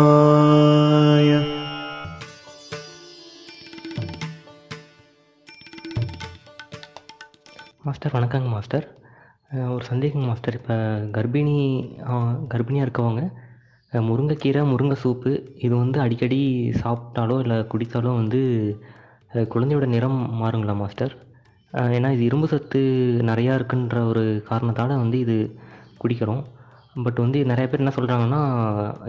शिवाय மாஸ்டர் வணக்கங்க மாஸ்டர் அஹ் ஒரு சந்தேகங்க மாஸ்டர் இப்போ கர்ப்பிணி அஹ் கர்ப்பிணியாக இருக்கவங்க அஹ் முருங்கைக்கீரை முருங்கை சூப்பு இது வந்து அடிக்கடி சாப்பிட்டாலோ இல்லை குடித்தாலோ வந்து அஹ் குழந்தையோட நிறம் மாறுங்களா மாஸ்டர் அஹ் ஏன்னா இது இரும்பு சத்து நிறையா இருக்குன்ற ஒரு காரணத்தால் வந்து இது குடிக்கிறோம் பட் வந்து நிறைய பேர் என்ன சொல்கிறாங்கன்னா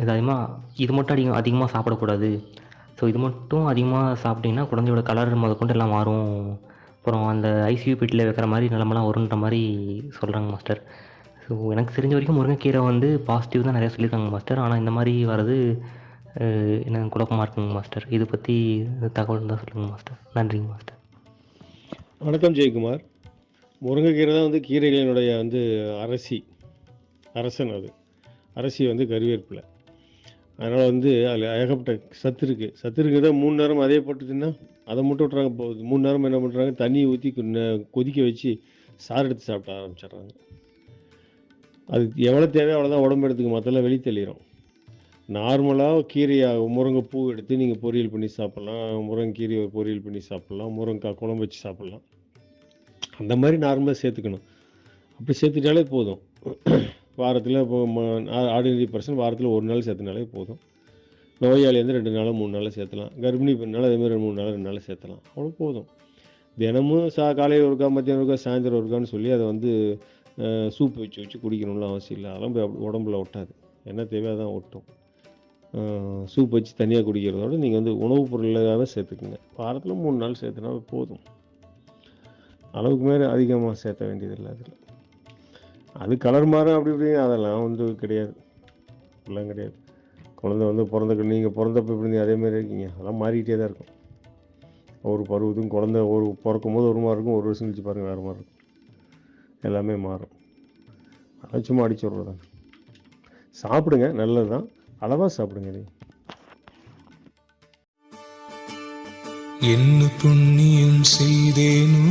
இது அதிகமாக இது மட்டும் அதிகம் அதிகமாக சாப்பிடக்கூடாது. ஸோ இது மட்டும் அதிகமாக சாப்பிட்டிங்கன்னா குழந்தையோட கலர் முதற்கொண்டு எல்லாம் மாறும். அப்புறம் அந்த ஐசியூ பெட்டில் வைக்கிற மாதிரி நிலமெல்லாம் வருன்ற மாதிரி சொல்கிறாங்க மாஸ்டர் ஸோ எனக்கு தெரிஞ்ச வரைக்கும் முருங்கைக்கீரை வந்து பாசிட்டிவ் தான் நிறையா சொல்லியிருக்காங்க மாஸ்டர் ஆனால் இந்த மாதிரி வர்றது எனக்கு குழப்பமாக இருக்குங்க மாஸ்டர் இதை பற்றி தகவல் தான் சொல்லுங்கள் மாஸ்டர் நன்றிங்க மாஸ்டர் வணக்கம் ஜெயக்குமார். முருங்கைக்கீரை தான் வந்து கீரைகளினுடைய வந்து அரசி. அரசன் அது. அரசி வந்து கருவேற்பில் அதனால் வந்து அதில் ஏகப்பட்ட சத்து இருக்குது சத்து இருக்கிறத மூணு நேரம் அதே போட்டு தின்னா அதை மட்டும் விட்றாங்க மூணு நேரம் என்ன பண்ணுறாங்க தண்ணியை ஊற்றி கொதிக்க வச்சு சாறு எடுத்து சாப்பிட ஆரம்பிச்சிடுறாங்க. அது எவ்வளோ தேவையோ அவ்வளோதான் உடம்பு எடுத்துக்கு மற்றெல்லாம் வெளியே தெளிகிறோம் நார்மலாக கீரையாக முருங்கைப்பூ எடுத்து நீங்கள் பொரியல் பண்ணி சாப்பிட்லாம். முருங்கைக்கீரை பொரியல் பண்ணி சாப்பிட்லாம். முருங்கைக்காய் குழம்பு வச்சு சாப்பிட்லாம். அந்த மாதிரி நார்மலாக சேர்த்துக்கணும். அப்படி சேர்த்துட்டாலே போதும். வாரத்தில் இப்போ ஆர்டினரி பர்சன் வாரத்தில் ஒரு நாள் சேர்த்துனாலே போதும். நோயாளி வந்து ரெண்டு நாள் மூணு நாள் சேர்த்தலாம். கர்ப்பிணி பெண்ணால் அதேமாதிரி ரெண்டு மூணு நாள் ரெண்டு நாளும் சேர்த்தலாம். அவ்வளோ போதும். தினமும் சா காலையில் ஒருக்கா மத்தியானம் ஒருக்கா சாயந்தரம் ஒருக்கான்னு சொல்லி அதை வந்து சூப் வச்சு வச்சு குடிக்கணும்னு அவசியம் இல்லை. அதெல்லாம் போய் உடம்புல ஒட்டாது. என்ன தேவையோ தான் ஒட்டும். சூப் வச்சு தனியாக குடிக்கிறதோட நீங்கள் வந்து உணவுப் பொருளாகவே சேர்த்துக்குங்க. வாரத்தில் மூணு நாள் சேர்த்துனா போதும். அளவுக்கு மேலே அதிகமாக சேர்த்த வேண்டியதில்லை அதில். அது கலர் மாறும் அப்படி இப்படி அதெல்லாம் வந்து கிடையாது. அப்படிலாம் கிடையாது. குழந்தை வந்து பிறந்த நீங்கள் பிறந்தப்ப இப்படி இருந்தீங்க அதே மாதிரி இருக்கீங்க. அதெல்லாம் மாறிக்கிட்டே தான் இருக்கும். ஒரு பருவத்துக்கும் குழந்த ஒரு பிறக்கும் போது ஒரு மாதிரி இருக்கும் ஒரு வருஷம் கழிச்சு பாருங்கள் வேறு மாதிரி இருக்கும். எல்லாமே மாறும். அதை சும்மா அடிச்சு விட்றதாங்க சாப்பிடுங்க நல்லது தான். அளவாக சாப்பிடுங்க நீ என்ன புண்ணியம் செய்தேனோ